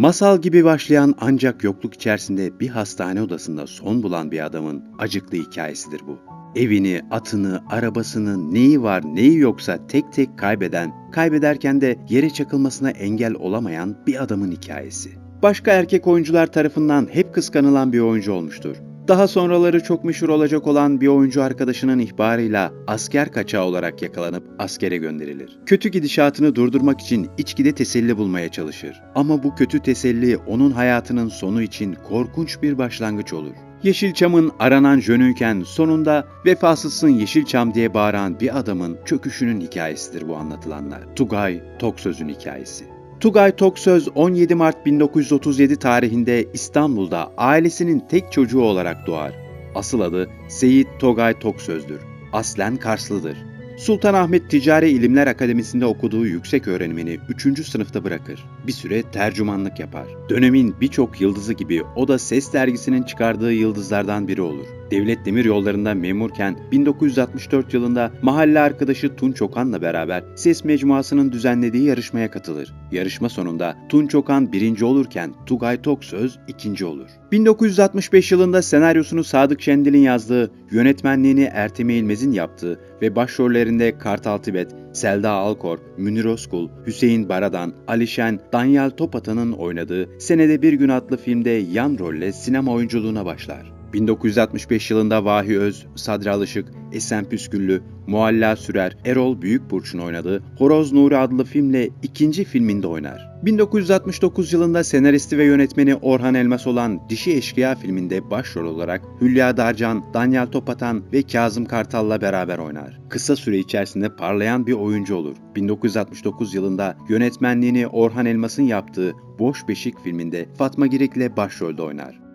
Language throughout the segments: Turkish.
Masal gibi başlayan ancak yokluk içerisinde bir hastane odasında son bulan bir adamın acıklı hikayesidir bu. Evini, atını, arabasını, neyi var neyi yoksa tek tek kaybeden, kaybederken de yere çakılmasına engel olamayan bir adamın hikayesi. Başka erkek oyuncular tarafından hep kıskanılan bir oyuncu olmuştur. Daha sonraları çok meşhur olacak olan bir oyuncu arkadaşının ihbarıyla asker kaçağı olarak yakalanıp askere gönderilir. Kötü gidişatını durdurmak için içkide teselli bulmaya çalışır. Ama bu kötü teselli onun hayatının sonu için korkunç bir başlangıç olur. Yeşilçam'ın aranan jönüyken sonunda vefasızsın Yeşilçam diye bağıran bir adamın çöküşünün hikayesidir bu anlatılanlar. Tugay Toksöz'ün hikayesi. Tugay Toksöz 17 Mart 1937 tarihinde İstanbul'da ailesinin tek çocuğu olarak doğar. Asıl adı Seyit Togay Toksöz'dür. Aslen Karslıdır. Sultanahmet Ticari İlimler Akademisi'nde okuduğu yüksek öğrenimini 3. sınıfta bırakır. Bir süre tercümanlık yapar. Dönemin birçok yıldızı gibi o da Ses dergisinin çıkardığı yıldızlardan biri olur. Devlet Demir Yolları'nda memurken 1964 yılında mahalle arkadaşı Tunç Okan'la beraber Ses Mecmuası'nın düzenlediği yarışmaya katılır. Yarışma sonunda Tunç Okan birinci olurken Tugay Toksöz ikinci olur. 1965 yılında senaryosunu Sadık Şendil'in yazdığı, yönetmenliğini Ertem İlmez'in yaptığı ve başrollerinde Kartal Tibet, Selda Alkor, Münir Özkul, Hüseyin Baradan, Alişen, Danyal Topata'nın oynadığı Senede Bir Gün adlı filmde yan rolle sinema oyunculuğuna başlar. 1965 yılında Vahi Öz, Sadri Alışık, Esen Püsküllü, Mualla Sürer, Erol Büyükburç'un oynadığı Horoz Nuri adlı filmle ikinci filminde oynar. 1969 yılında senaristi ve yönetmeni Orhan Elmas olan Dişi Eşkıya filminde başrol olarak Hülya Darcan, Danyal Topatan ve Kazım Kartal'la beraber oynar. Kısa süre içerisinde parlayan bir oyuncu olur. 1969 yılında yönetmenliğini Orhan Elmas'ın yaptığı Boş Beşik filminde Fatma Girik'le başrolde oynar.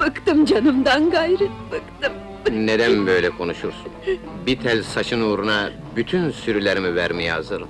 Bıktım canımdan gayrı, bıktım. Neden böyle konuşursun? Bir tel saçın uğruna bütün sürülerimi vermeye hazırım.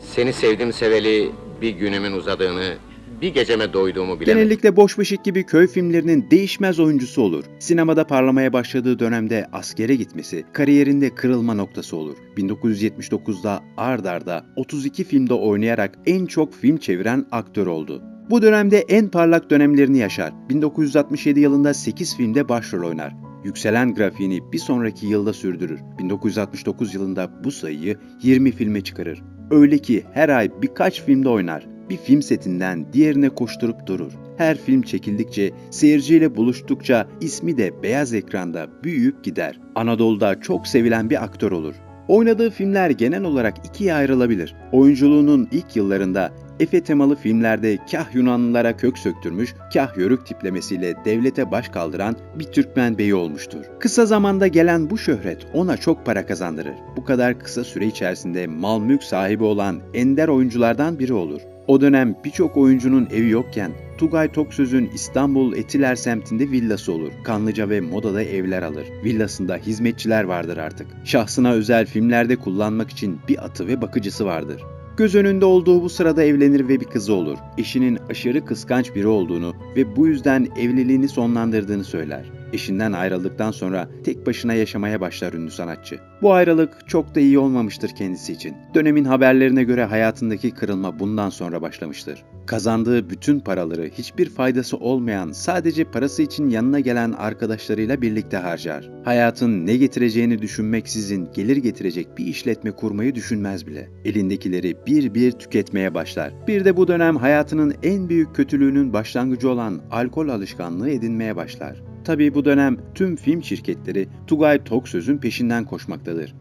Seni sevdim seveli bir günümün uzadığını, bir geceme doyduğumu bilemem. Genellikle Boş Beşik gibi köy filmlerinin değişmez oyuncusu olur. Sinemada parlamaya başladığı dönemde askere gitmesi kariyerinde kırılma noktası olur. 1979'da ard arda 32 filmde oynayarak en çok film çeviren aktör oldu. Bu dönemde en parlak dönemlerini yaşar. 1967 yılında 8 filmde başrol oynar. Yükselen grafiğini bir sonraki yılda sürdürür. 1969 yılında bu sayıyı 20 filme çıkarır. Öyle ki her ay birkaç filmde oynar. Bir film setinden diğerine koşturup durur. Her film çekildikçe, seyirciyle buluştukça ismi de beyaz ekranda büyüyüp gider. Anadolu'da çok sevilen bir aktör olur. Oynadığı filmler genel olarak ikiye ayrılabilir. Oyunculuğunun ilk yıllarında Efe temalı filmlerde kah Yunanlılara kök söktürmüş, kah yörük tiplemesiyle devlete baş kaldıran bir Türkmen beyi olmuştur. Kısa zamanda gelen bu şöhret ona çok para kazandırır. Bu kadar kısa süre içerisinde mal mülk sahibi olan ender oyunculardan biri olur. O dönem birçok oyuncunun evi yokken Tugay Toksöz'ün İstanbul Etiler semtinde villası olur. Kanlıca ve Moda'da evler alır. Villasında hizmetçiler vardır artık. Şahsına özel filmlerde kullanmak için bir atı ve bakıcısı vardır. Göz önünde olduğu bu sırada evlenir ve bir kızı olur. Eşinin aşırı kıskanç biri olduğunu ve bu yüzden evliliğini sonlandırdığını söyler. Eşinden ayrıldıktan sonra tek başına yaşamaya başlar ünlü sanatçı. Bu ayrılık çok da iyi olmamıştır kendisi için. Dönemin haberlerine göre hayatındaki kırılma bundan sonra başlamıştır. Kazandığı bütün paraları hiçbir faydası olmayan sadece parası için yanına gelen arkadaşlarıyla birlikte harcar. Hayatın ne getireceğini düşünmeksizin gelir getirecek bir işletme kurmayı düşünmez bile. Elindekileri bir bir tüketmeye başlar. Bir de bu dönem hayatının en büyük kötülüğünün başlangıcı olan alkol alışkanlığı edinmeye başlar. Tabii bu dönem tüm film şirketleri Tugay Toksöz'ün peşinden koşmaktadır.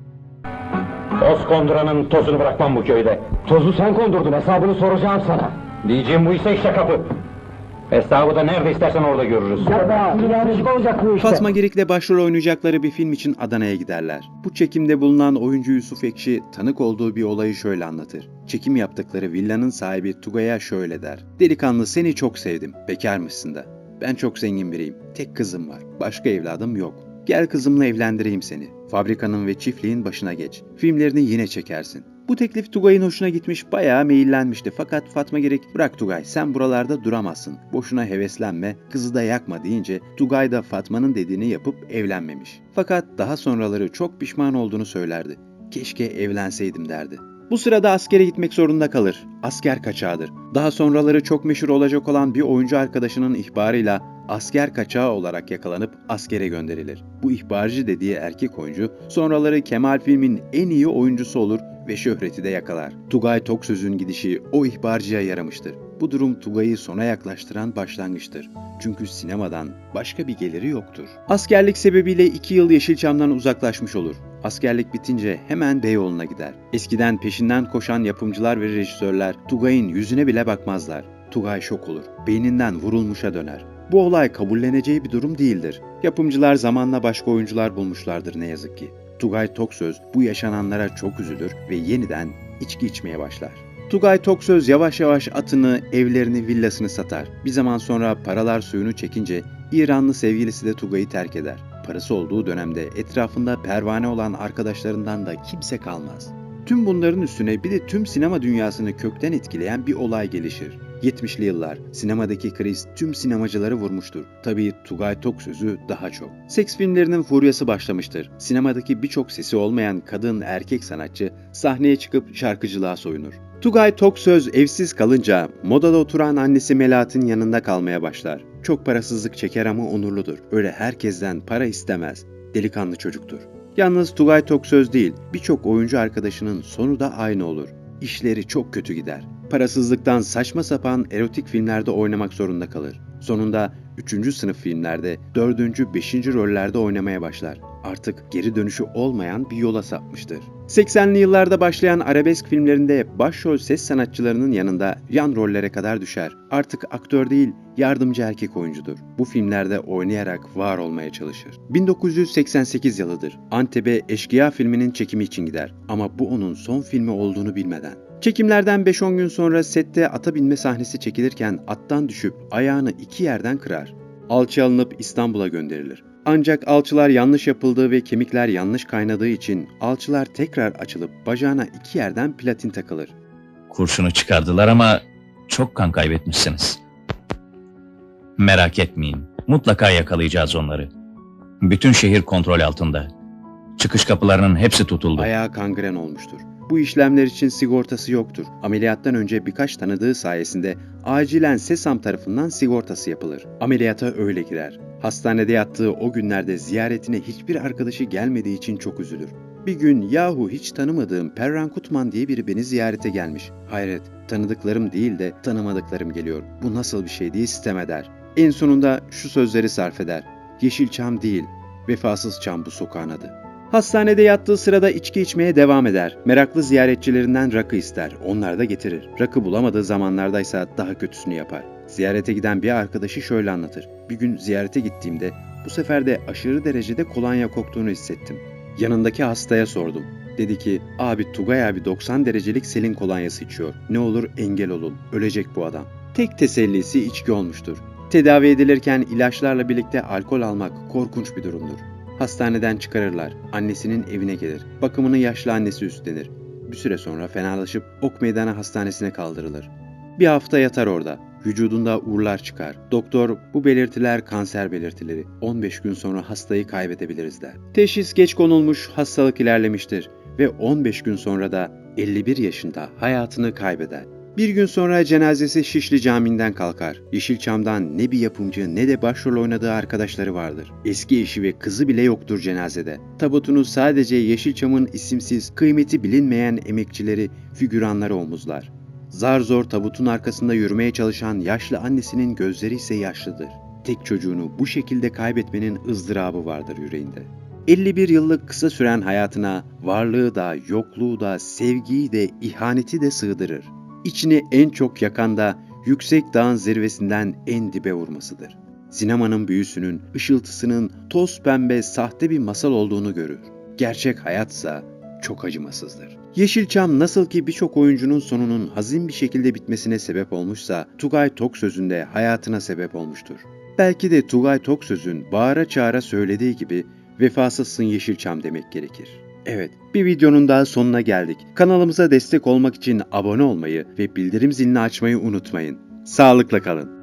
Toz konduranın tozunu bırakmam bu köyde. Tozu sen kondurdun, hesabını soracağım sana. Diyeceğim bu ise işte kapı. Hesabı da nerede istersen orada görürüz. olacak bu Fatma Girik'le başrol oynayacakları bir film için Adana'ya giderler. Bu çekimde bulunan oyuncu Yusuf Ekşi tanık olduğu bir olayı şöyle anlatır. Çekim yaptıkları villanın sahibi Tugay'a şöyle der. Delikanlı seni çok sevdim. Bekarmışsın da. Ben çok zengin biriyim. Tek kızım var. Başka evladım yok. Gel kızımla evlendireyim seni. Fabrikanın ve çiftliğin başına geç. Filmlerini yine çekersin. Bu teklif Tugay'ın hoşuna gitmiş, bayağı meyillenmişti. Fakat Fatma Gerek, bırak Tugay sen buralarda duramazsın. Boşuna heveslenme, kızı da yakma deyince Tugay da Fatma'nın dediğini yapıp evlenmemiş. Fakat daha sonraları çok pişman olduğunu söylerdi. Keşke evlenseydim derdi. Bu sırada askere gitmek zorunda kalır. Asker kaçağıdır. Daha sonraları çok meşhur olacak olan bir oyuncu arkadaşının ihbarıyla asker kaçağı olarak yakalanıp askere gönderilir. Bu ihbarcı dediği erkek oyuncu sonraları Kemal filmin en iyi oyuncusu olur ve şöhreti de yakalar. Tugay Toksöz'ün gidişi o ihbarcıya yaramıştır. Bu durum Tugay'ı sona yaklaştıran başlangıçtır. Çünkü sinemadan başka bir geliri yoktur. Askerlik sebebiyle 2 yıl Yeşilçam'dan uzaklaşmış olur. Askerlik bitince hemen Beyoğlu'na gider. Eskiden peşinden koşan yapımcılar ve rejisörler Tugay'ın yüzüne bile bakmazlar. Tugay şok olur. Beyninden vurulmuşa döner. Bu olay kabulleneceği bir durum değildir. Yapımcılar zamanla başka oyuncular bulmuşlardır ne yazık ki. Tugay Toksöz bu yaşananlara çok üzülür ve yeniden içki içmeye başlar. Tugay Toksöz yavaş yavaş atını, evlerini, villasını satar. Bir zaman sonra paralar suyunu çekince İranlı sevgilisi de Tugay'ı terk eder. Parası olduğu dönemde etrafında pervane olan arkadaşlarından da kimse kalmaz. Tüm bunların üstüne bir de tüm sinema dünyasını kökten etkileyen bir olay gelişir. 70'li yıllar sinemadaki kriz tüm sinemacıları vurmuştur. Tabii Tugay Toksöz'ü daha çok. Seks filmlerinin furyası başlamıştır. Sinemadaki birçok sesi olmayan kadın erkek sanatçı sahneye çıkıp şarkıcılığa soyunur. Tugay Toksöz evsiz kalınca modada oturan annesi Melahat'in yanında kalmaya başlar. Çok parasızlık çeker ama onurludur. Öyle herkesten para istemez. Delikanlı çocuktur. Yalnız Tugay Toksöz değil, birçok oyuncu arkadaşının sonu da aynı olur. İşleri çok kötü gider. Parasızlıktan saçma sapan erotik filmlerde oynamak zorunda kalır. Sonunda 3. sınıf filmlerde 4. 5. rollerde oynamaya başlar. Artık geri dönüşü olmayan bir yola sapmıştır. 80'li yıllarda başlayan arabesk filmlerinde başrol ses sanatçılarının yanında yan rollere kadar düşer. Artık aktör değil, yardımcı erkek oyuncudur. Bu filmlerde oynayarak var olmaya çalışır. 1988 yılıdır. Antep'e Eşkıya filminin çekimi için gider. Ama bu onun son filmi olduğunu bilmeden. Çekimlerden 5-10 gün sonra sette ata binme sahnesi çekilirken attan düşüp ayağını iki yerden kırar. Alçı alınıp İstanbul'a gönderilir. Ancak alçılar yanlış yapıldığı ve kemikler yanlış kaynadığı için alçılar tekrar açılıp bacağına iki yerden platin takılır. Kurşunu çıkardılar ama çok kan kaybetmişsiniz. Merak etmeyin. Mutlaka yakalayacağız onları. Bütün şehir kontrol altında. Çıkış kapılarının hepsi tutuldu. Ayağı kangren olmuştur. Bu işlemler için sigortası yoktur. Ameliyattan önce birkaç tanıdığı sayesinde acilen SESAM tarafından sigortası yapılır. Ameliyata öyle girer. Hastanede yattığı o günlerde ziyaretine hiçbir arkadaşı gelmediği için çok üzülür. Bir gün yahu hiç tanımadığım Perran Kutman diye biri beni ziyarete gelmiş. Hayret, tanıdıklarım değil de tanımadıklarım geliyor. Bu nasıl bir şey diye sitem eder. En sonunda şu sözleri sarf eder. Yeşilçam değil, vefasız çam bu sokağın adı. Hastanede yattığı sırada içki içmeye devam eder. Meraklı ziyaretçilerinden rakı ister. Onlar da getirir. Rakı bulamadığı zamanlardaysa daha kötüsünü yapar. Ziyarete giden bir arkadaşı şöyle anlatır. Bir gün ziyarete gittiğimde bu sefer de aşırı derecede kolonya koktuğunu hissettim. Yanındaki hastaya sordum. Dedi ki abi Tugay abi 90 derecelik selin kolonyası içiyor. Ne olur engel olun. Ölecek bu adam. Tek tesellisi içki olmuştur. Tedavi edilirken ilaçlarla birlikte alkol almak korkunç bir durumdur. Hastaneden çıkarırlar. Annesinin evine gelir. Bakımını yaşlı annesi üstlenir. Bir süre sonra fenalaşıp Ok Meydanı Hastanesi'ne kaldırılır. Bir hafta yatar orada. Vücudunda uğurlar çıkar. Doktor bu belirtiler kanser belirtileri. 15 gün sonra hastayı kaybedebiliriz der. Teşhis geç konulmuş, hastalık ilerlemiştir ve 15 gün sonra da 51 yaşında hayatını kaybeder. Bir gün sonra cenazesi Şişli Camii'nden kalkar. Yeşilçam'dan ne bir yapımcı ne de başrol oynadığı arkadaşları vardır. Eski eşi ve kızı bile yoktur cenazede. Tabutunu sadece Yeşilçam'ın isimsiz, kıymeti bilinmeyen emekçileri, figüranları omuzlar. Zar zor tabutun arkasında yürümeye çalışan yaşlı annesinin gözleri ise yaşlıdır. Tek çocuğunu bu şekilde kaybetmenin ızdırabı vardır yüreğinde. 51 yıllık kısa süren hayatına varlığı da, yokluğu da, sevgiyi de, ihaneti de sığdırır. İçini en çok yakan da yüksek dağın zirvesinden en dibe vurmasıdır. Sinemanın büyüsünün, ışıltısının toz pembe sahte bir masal olduğunu görür. Gerçek hayatsa çok acımasızdır. Yeşilçam nasıl ki birçok oyuncunun sonunun hazin bir şekilde bitmesine sebep olmuşsa Tugay Tok sözünde hayatına sebep olmuştur. Belki de Tugay Tok sözün bağıra çağıra söylediği gibi vefasızsın Yeşilçam demek gerekir. Evet, bir videonun daha sonuna geldik. Kanalımıza destek olmak için abone olmayı ve bildirim zilini açmayı unutmayın. Sağlıkla kalın.